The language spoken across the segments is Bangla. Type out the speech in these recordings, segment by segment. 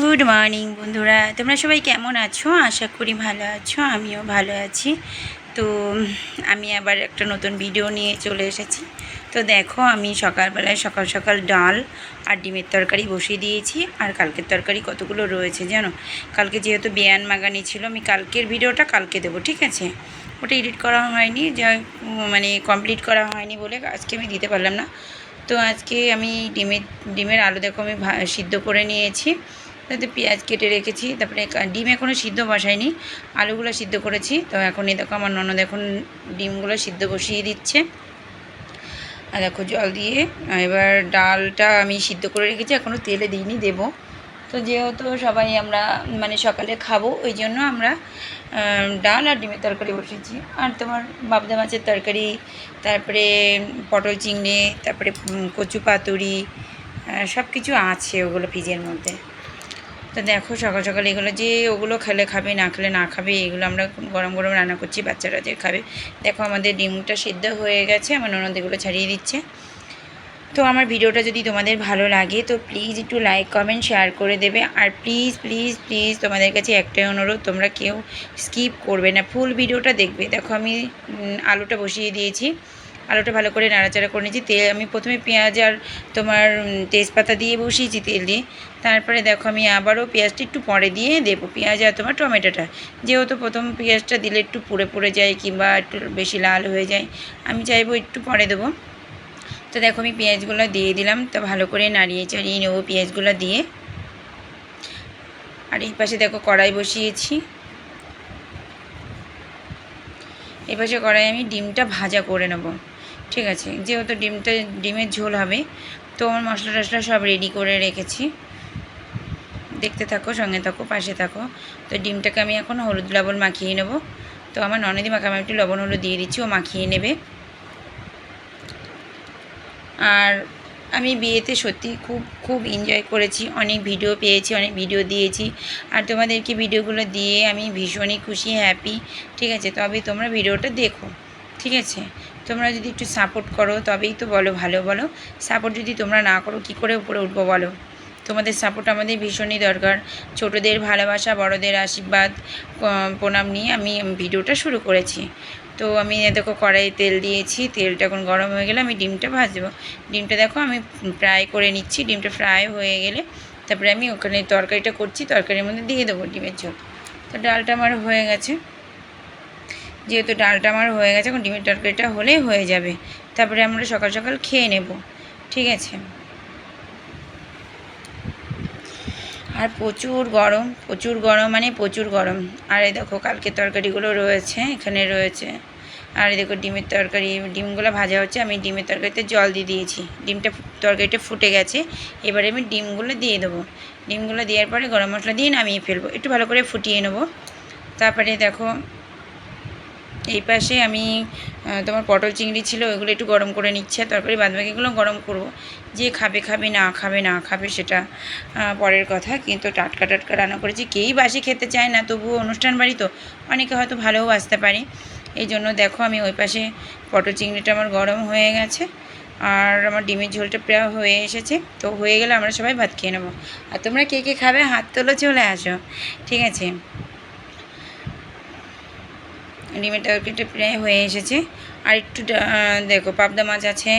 গুড মর্নিং বন্ধুরা। তোমরা সবাই কেমন আছো? আশা করি ভালো আছো, আমিও ভালো আছি। তো আমি আবার একটা নতুন ভিডিও নিয়ে চলে এসেছি। তো দেখো, আমি সকালবেলায় সকাল সকাল ডাল আর ডিমের তরকারি বসিয়ে দিয়েছি। আর কালকের তরকারি কতগুলো রয়েছে জানো? কালকে যেহেতু বেয়ান মাগানি ছিল, আমি কালকের ভিডিওটা কালকে দেবো, ঠিক আছে? ওটা এডিট করা হয়নি যা মানে কমপ্লিট করা হয়নি বলে আজকে আমি দিতে পারলাম না। তো আজকে আমি ডিমের ডিমের আলু দেখো আমি সিদ্ধ করে নিয়েছি। তাতে পেঁয়াজ কেটে রেখেছি, তারপরে ডিম এখনও সিদ্ধ বসাইনি, আলুগুলো সিদ্ধ করেছি, তো এখন এই দেখো আমার ননদ এখন ডিমগুলো সিদ্ধ বসিয়ে দিচ্ছে। আর দেখো জল দিয়ে এবার ডালটা আমি সিদ্ধ করে রেখেছি এখনও তেলে দিইনি, দেবো। তো যেহেতু সবাই আমরা মানে সকালে খাব, ওই জন্য আমরা ডাল আর ডিমের তরকারি বসেছি। আর তোমার বাবদা মাছের তরকারি, তারপরে পটল চিংড়ি, তারপরে কচু পাতুরি সব কিছু আছে ওগুলো ফ্রিজের মধ্যে। তো দেখো সকাল সকাল এগুলো যে ওগুলো খেলে খাবে, না খেলে না খাবে, এগুলো আমরা গরম গরম রান্না করছি, বাচ্চারা যে খাবে। দেখো আমাদের ডিমটা সিদ্ধ হয়ে গেছে, আমার ননদ এগুলো ছাড়িয়ে দিচ্ছে। তো আমার ভিডিওটা যদি তোমাদের ভালো লাগে, তো প্লিজ একটু লাইক কমেন্ট শেয়ার করে দেবে। আর প্লিজ প্লিজ প্লিজ তোমাদের কাছে একটাই অনুরোধ, তোমরা কেউ স্কিপ করবে না ফুল ভিডিওটা দেখবে। দেখো আমি আলুটা বসিয়ে দিয়েছি। আলুটা ভালো করে নাড়াচাড়া করে নিয়েছি। তেল আমি প্রথমে পেঁয়াজ আর তোমার তেজপাতা দিয়ে বসিয়েছি তেল দিয়ে। তারপরে দেখো আমি আবারও পেঁয়াজটা একটু পরে দিয়ে দেবো। পেঁয়াজ আর তোমার টমেটোটা। যেহেতু প্রথম পেঁয়াজটা দিলে একটু পুড়ে পুড়ে যায় কিংবা একটু বেশি লাল হয়ে যায়, আমি চাইব একটু পরে দেবো। তো দেখো আমি পেঁয়াজগুলো দিয়ে দিলাম। তো ভালো করে নাড়িয়ে চাড়িয়ে নেব পেঁয়াজগুলো দিয়ে। আর এই পাশে দেখো কড়াই বসিয়েছি। এই পাশে কড়াই আমি ডিমটা ভাজা করে নেব। ঠিক আছে, যেহেতু ডিমটা, ডিমের ঝোল হবে, তো আমার মশলা টশলা সব রেডি করে রেখেছি। দেখতে থাকো, সঙ্গে থাকো, পাশে থাকো। তো ডিমটাকে আমি এখন হলুদ লবণ মাখিয়ে নেব। তো আমার ননদি আমি একটু লবণ হলুদ দিয়ে দিচ্ছি, ও মাখিয়ে নেবে। আর আমি বিয়েতে সত্যি খুব খুব এনজয় করেছি, অনেক ভিডিও পেয়েছি, অনেক ভিডিও দিয়েছি। আর তোমাদেরকে ভিডিওগুলো দিয়ে আমি ভীষণই খুশি হ্যাপি ঠিক আছে? তবে তোমরা ভিডিওটা দেখো, ঠিক আছে? তোমরা যদি একটু সাপোর্ট করো, তবেই তো বলো, ভালো বলো। সাপোর্ট যদি তোমরা না করো, কী করে উপরে উঠবো বলো? তোমাদের সাপোর্ট আমাদের ভীষণই দরকার। ছোটদের ভালোবাসা, বড়দের আশীর্বাদ প্রণাম নিয়ে আমি ভিডিওটা শুরু করেছি। তো আমি দেখো কড়াইয়ে তেল দিয়েছি, তেলটা এখন গরম হয়ে গেলে আমি ডিমটা ভাজবো। ডিমটা দেখো আমি ফ্রাই করে নিচ্ছি, ডিমটা ফ্রাই হয়ে গেলে তারপরে আমি ওখানে তরকারিটা করছি, তরকারির মধ্যে দিয়ে দেবো ডিমের ঝোল। তো ডালটা আমার হয়ে গেছে। যেহেতু ডালটা আমার হয়ে গেছে, এখন ডিমের তরকারিটা হলেই হয়ে যাবে। তারপরে আমরা সকাল সকাল খেয়ে নেব, ঠিক আছে? আর প্রচুর গরম প্রচুর গরম মানে প্রচুর গরম। আর এই দেখো, কালকে তরকারিগুলো রয়েছে, এখানে রয়েছে। আর এই দেখো, ডিমের তরকারি, ডিমগুলো ভাজা হচ্ছে। আমি ডিমের তরকারিতে জল দিয়ে দিয়েছি। ডিমটা তরকারিটা ফুটে গেছে। এবারে আমি ডিমগুলো দিয়ে দেবো। ডিমগুলো দেওয়ার পরে গরম মশলা দিয়ে নামিয়ে ফেলব। একটু ভালো করে ফুটিয়ে নেব। তারপরে দেখো এই পাশে আমি তোমার পটল চিংড়ি ছিল, ওইগুলো একটু গরম করে নিচ্ছে তারপরে বাদবাকিগুলো গরম করব। যে খাবে খাবে, না খাবে না খাবে সেটা পরের কথা। কিন্তু টাটকা টাটকা রান্না করেছি, কেই বাসি খেতে চায় না, তবুও অনুষ্ঠান বাড়ি তো, অনেকে হয়তো ভালোও আসতে পারে। এই জন্য দেখো আমি ওই পাশে পটল চিংড়িটা আমার গরম হয়ে গেছে, আর আমার ডিমের ঝোলটা প্রায় হয়ে এসেছে। তো হয়ে গেলে আমরা সবাই ভাত খেয়ে নেব। আর তোমরা কে কে খাবে? হাত তোলো, চলে আসো। ঠিক আছে। ডিমের তরকারিটা প্রায় হয়ে এসেছে। আর একটু দেখো, পাবদা মাছ আছে,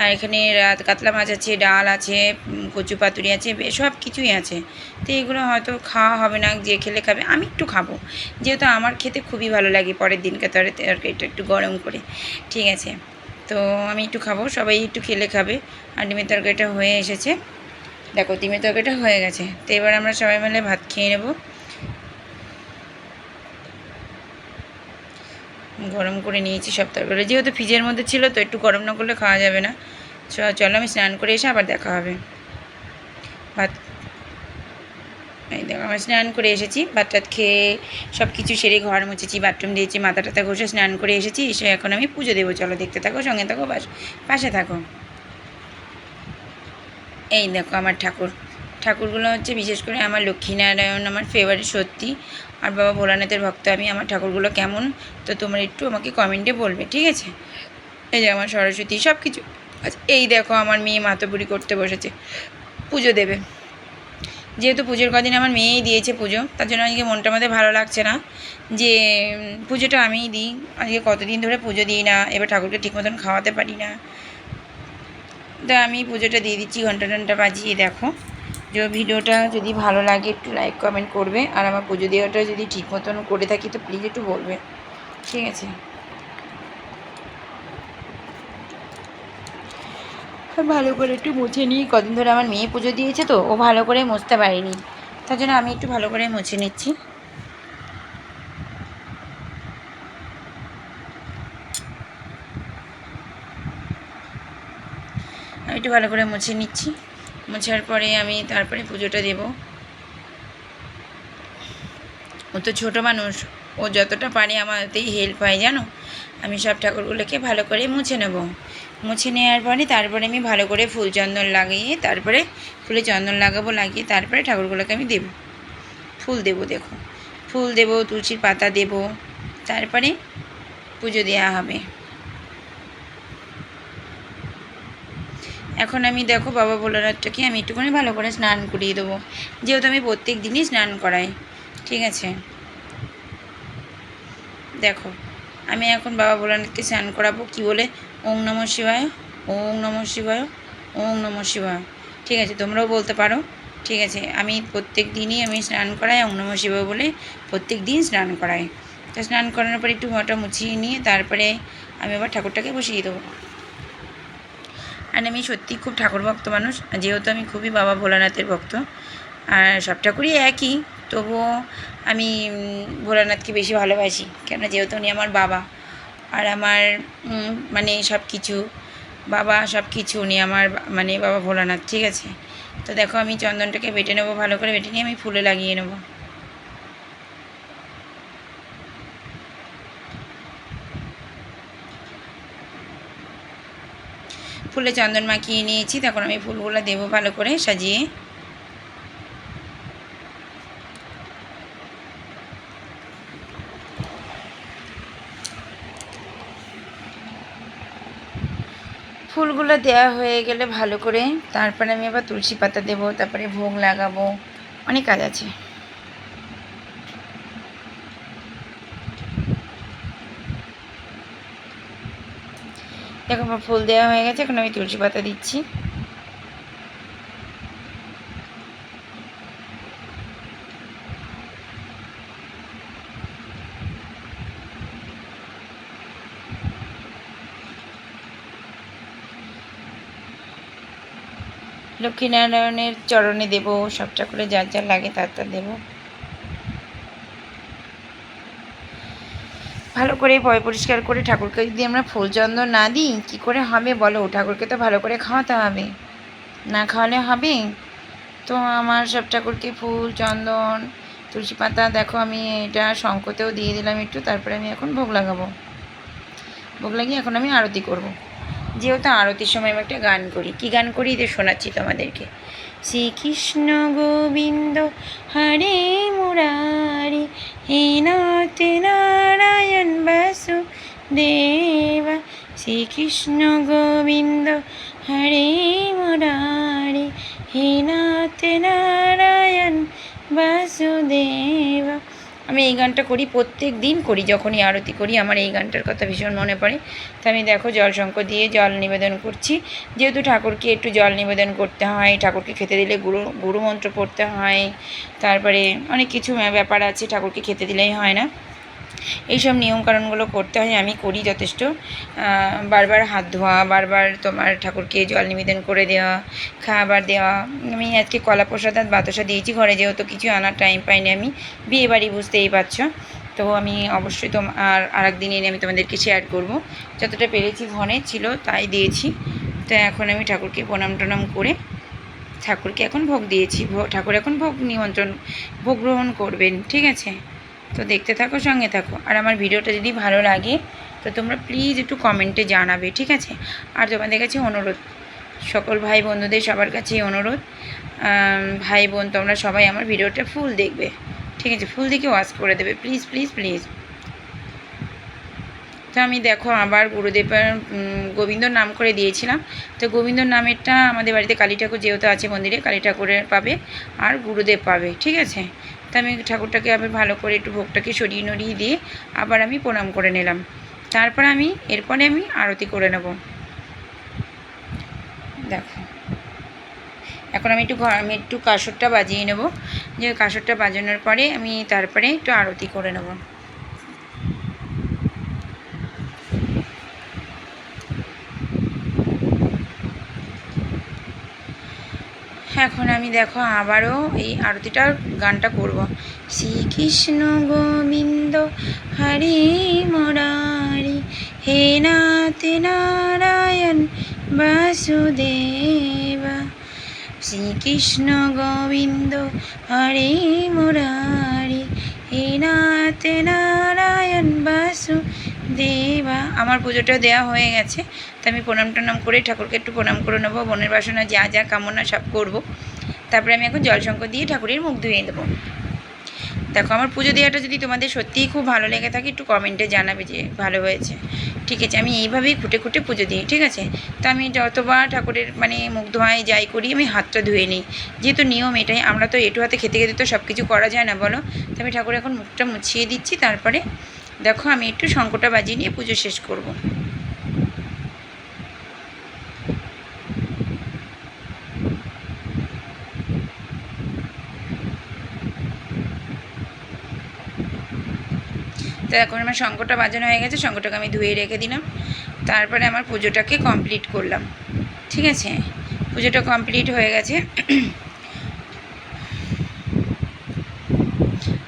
আর এখানে রাত কাতলা মাছ আছে, ডাল আছে কচু পাতুরি আছে সব কিছুই আছে। তো এগুলো হয়তো খাওয়া হবে না, যে খেলে খাবে, আমি একটু খাব। যেহেতু আমার খেতে খুবই ভালো লাগে পরের দিনকে তরে তরকারিটা একটু গরম করে। ঠিক আছে, তো আমি একটু খাব, সবাই একটু খেলে খাবে। আর ডিমের তরকারিটা হয়ে এসেছে। দেখো, ডিমের তরকারিটা হয়ে গেছে। তো এবার আমরা সবাই মিলে ভাত খেয়ে নেব। গরম করে নিয়েছি সব তরকারি। যেহেতু ফ্রিজের মধ্যে ছিল, তো একটু গরম না করলে খাওয়া যাবে না। চলো আমি স্নান করে এসে আবার দেখা হবে। ভাত এই দেখো, আমি স্নান করে এসেছি। ভাত টাত খেয়ে সব কিছু সেরে ঘর মুছেছি, বাথরুম দিয়েছি, মাথা টাথা ঘষে স্নান করে এসেছি। এসে এখন আমি পুজো দেবো। চলো দেখতে থাকো, সঙ্গে থাকো পাশে থাকো। এই দেখো আমার ঠাকুর। ঠাকুরগুলো হচ্ছে বিশেষ করে আমার লক্ষ্মীনারায়ণ, আমার ফেভারিট সত্যি। আর বাবা ভোলানাথের ভক্ত আমি, আমার ঠাকুরগুলো কেমন? তো তোমরা একটু আমাকে কমেন্টে বলবে, ঠিক আছে? এই যে আমার সরস্বতী সব কিছু আচ্ছা এই দেখো আমার মেয়ে মাতবুরি করতে বসেছে। পুজো দেবে। যেহেতু পুজোর কদিন আমার মেয়েই দিয়েছে পুজো, তার জন্য আজকে মনটা আমাদের ভালো লাগছে না। যে পুজোটা আমিই দিই। আজকে কতদিন ধরে পুজো দিই না, এবার ঠাকুরকে ঠিক মতন খাওয়াতে পারি না। তা আমি পুজোটা দিয়ে দিচ্ছি, ঘণ্টা ঘণ্টা বাজিয়ে দেখো। ভিডিওটা যদি ভালো লাগে, একটু লাইক কমেন্ট করবে। আর আমার পুজো দেওয়াটা যদি ঠিক মতন করে থাকি, তো প্লিজ একটু বলবে। ঠিক আছে? ভালো করে একটু মুছে নিই কদিন ধরে আমার মেয়ে পুজো দিয়েছে তো, ও ভালো করে মুছতে পারেনি। তার জন্য আমি একটু ভালো করে মুছে নিচ্ছি। আমি একটু ভালো করে মুছে নিচ্ছি। মোছার পরে আমি তারপরে পুজোটা দেব। ও তো ছোটো মানুষ, ও যতটা পারে আমাতেই হেল্প হয়, জানো? আমি সব ঠাকুরগুলোকে ভালো করে মুছে নেব। মুছে নেওয়ার পরে তারপরে আমি ভালো করে ফুল চন্দন লাগিয়ে, তারপরে ফুলে চন্দন লাগাবো, লাগিয়ে তারপরে ঠাকুরগুলোকে আমি দেব। ফুল দেব, দেখো। ফুল দেব, তুলসীর পাতা দেব, তারপরে পুজো দেওয়া হবে। এখন আমি দেখো বাবা ভোলানাথটাকে আমি একটুখানি ভালো করে স্নান করিয়ে দেবো। যেহেতু আমি প্রত্যেক দিনই স্নান করাই, ঠিক আছে? দেখো, আমি এখন বাবা ভোলানাথকে স্নান করাবো, কি বলে? ওং নম শিবায় ওং নম শিবায় ওং নম শিবায়। ঠিক আছে, তোমরাও বলতে পারো, ঠিক আছে? আমি প্রত্যেক দিনই আমি স্নান করাই ওং নম শিবায় বলে প্রত্যেক দিন স্নান করাই। তো স্নান করানোর পরে একটু মোটা মুছিয়ে নিয়ে তারপরে আমি আবার ঠাকুরটাকে বসিয়ে দেবো। আর আমি সত্যি খুব ঠাকুর ভক্ত মানুষ, যেহেতু আমি খুবই বাবা ভোলানাথের ভক্ত। আর সব ঠাকুরই একই, তবুও আমি ভোলানাথকে বেশি ভালোবাসি কেন যেহেতু উনি আমার বাবা। আর আমার মানে সব কিছু, বাবা সব কিছু উনি আমার মানে বাবা ভোলানাথ, ঠিক আছে? তো দেখো আমি চন্দনটাকে বেটে নেব, ভালো করে বেটে নিয়ে আমি ফুলে লাগিয়ে নেব। ফুলে চন্দন মাখিয়ে নিয়েছি, তখন আমি ফুলগুলো দেবো ভালো করে সাজিয়ে। ফুলগুলো দেওয়া হয়ে গেলে ভালো করে, তারপরে আমি আবার তুলসী পাতা দেবো, তারপরে ভোগ লাগাবো, অনেক কাজ আছে। দেখো আমার ফুল দেওয়া হয়ে গেছে, এখন আমি তুলসী পাতা দিচ্ছি। লক্ষ্মীনারায়ণের চরণে দেব সব ঠাকুরে যার যার লাগে তার তার দেবো। ভালো করে পয় পরিষ্কার করে ঠাকুরকে যদি আমরা ফুল চন্দন না দিই, কী করে হবে বলো? ঠাকুরকে তো ভালো করে খাওয়াতে হবে। না খাওয়ালে হবে? তো আমার সব ঠাকুরকে ফুল, চন্দন, তুলসী পাতা, দেখো আমি এটা শঙ্কতেও দিয়ে দিলাম একটু, তারপরে আমি এখন ভোগ লাগাবো। ভোগ লাগিয়ে এখন আমি আরতি করব। যেহেতু আরতির সময় আমি একটা গান করি। কি গান করি? এটা শোনাচ্ছি তোমাদেরকে। শ্রীকৃষ্ণ গোবিন্দ, হরে মুরারি, হে নাথ নারায়ণ বাসু দেবা শ্রীকৃষ্ণ গোবিন্দ, হরে মুরারি, হে নাথ নারায়ণ বাসুদেবা। আমি এই গানটা করি, প্রত্যেক দিন করি, যখনই আরতি করি, আমার এই গানটার কথা ভীষণ মনে পড়ে। তো আমি দেখো জল শঙ্খ দিয়ে জল নিবেদন করছি। যেহেতু ঠাকুরকে একটু জল নিবেদন করতে হয়, ঠাকুরকে খেতে দিলে গুরু গুরুমন্ত্র পড়তে হয়, তারপরে অনেক কিছু ব্যাপার আছে, ঠাকুরকে খেতে দিলেই হয় না। এইসব নিয়মকানুনগুলো করতে হয়, আমি করি যথেষ্ট। বারবার হাত ধোয়া, বারবার তোমার ঠাকুরকে জল নিবেদন করে দেওয়া, খাবার দেওয়া। আমি আজকে কলা প্রসাদ আর বাতাসা দিয়েছি ঘরে, যেহেতু কিছু আনার টাইম পাইনি আমি। বিয়ে বাড়ি বুঝতেই পারছ। তো আমি অবশ্যই তো আর আর একদিন এনে আমি তোমাদেরকে শেয়ার করব। যতটা পেরেছি ঘরে ছিল তাই দিয়েছি। তো এখন আমি ঠাকুরকে প্রণাম টনাম করে ঠাকুরকে এখন ভোগ দিয়েছি। ঠাকুর এখন ভোগ নিমন্ত্রণ, ভোগ গ্রহণ করবেন, ঠিক আছে? তো দেখতে থাকো, সঙ্গে থাকো। আর আমার ভিডিওটা যদি ভালো লাগে, তো তোমরা প্লিজ একটু কমেন্টে জানাবে, ঠিক আছে? আর তোমাদের কাছে অনুরোধ, সকল ভাই বন্ধুদের সবার কাছেই অনুরোধ। ভাই বোন, তোমরা সবাই আমার ভিডিওটা ফুল দেখবে, ঠিক আছে? ফুল দেখে ওয়াশ করে দেবে প্লিজ প্লিজ প্লিজ তো আমি দেখো, আবার গুরুদেবের গোবিন্দর নাম করে দিয়েছিলাম। তো গোবিন্দর নামেরটা আমাদের বাড়িতে কালী ঠাকুর যেহেতু আছে মন্দিরে, কালী ঠাকুরের পাবে আর গুরুদেব পাবে, ঠিক আছে? তো আমি ঠাকুরটাকে আবার ভালো করে একটু ভোগটাকে সরিয়ে নড়িয়ে দিয়ে আবার আমি প্রণাম করে নিলাম। তারপর আমি, এরপরে আমি আরতি করে নেব। দেখো। এখন আমি একটু আমি একটু কাসরটা বাজিয়ে নেব। যে কাসরটা বাজানোর পরে আমি তারপরে একটু আরতি করে নেব। এখন আমি দেখো আবারও এই আরতিটার গানটা করব। শ্রীকৃষ্ণ গোবিন্দ, হরি মুরারি, হে নাথ নারায়ণ বাসুদেবা। শ্রীকৃষ্ণ গোবিন্দ, হরে মুরারি, হে নাথ নারায়ণ বাসু দেবা, আমার পুজোটা দেওয়া হয়ে গেছে। তো আমি প্রণাম টনাম করে ঠাকুরকে একটু প্রণাম করে নেব। বনের বাসনা যা যা কামনা সব করব। তারপরে আমি এখন জলশঙ্কর দিয়ে ঠাকুরের মুখ ধুয়ে দেবো দেখো, আমার পুজো দেওয়াটা যদি তোমাদের সত্যিই খুব ভালো লেগে থাকে, একটু কমেন্টে জানাবে যে ভালো হয়েছে। ঠিক আছে, আমি এইভাবেই খুঁটে খুঁটে পুজো দিই, ঠিক আছে? তো আমি যতবার ঠাকুরের মানে মুখ ধোয়াই যাই করি, আমি হাতটা ধুয়ে নিই। যেহেতু নিয়ম এটাই, আমরা তো এটু হাতে খেতে খেতে তো সব কিছু করা যায় না, বলো? তো আমি ঠাকুর এখন মুখটা মুছিয়ে দিচ্ছি, তারপরে দেখো, আমি একটু শঙ্কটা বাজিয়ে নিয়ে পুজো শেষ করব। তো এখন আমার শঙ্কটা বাজানো হয়ে গেছে শঙ্কটাকে আমি ধুয়ে রেখে দিলাম। তারপরে আমার পুজোটাকে কমপ্লিট করলাম। ঠিক আছে? পুজোটা কমপ্লিট হয়ে গেছে।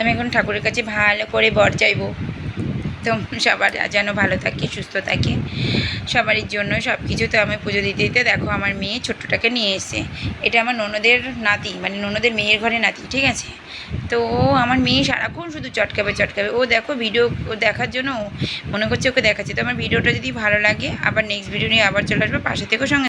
আমি এখন ঠাকুরের কাছে ভালো করে বর চাইব। তো সবার যেন ভালো থাকে, সুস্থ থাকে। সবারই জন্য সব কিছু তো আমি পুজো দিতে দিতে দেখো আমার মেয়ে ছোট্টটাকে নিয়ে এসে এটা আমার ননদের নাতি মানে ননদের মেয়ের ঘরে নাতি, ঠিক আছে? তো ও আমার মেয়ে সারাক্ষণ শুধু চটকাবে চটকাবে। ও দেখো ভিডিও দেখার জন্য মনে করছে ওকে দেখাচ্ছে। তো আমার ভিডিওটা যদি ভালো লাগে, আবার নেক্সট ভিডিও নিয়ে আবার চলে আসবে পাশে থেকেও সঙ্গে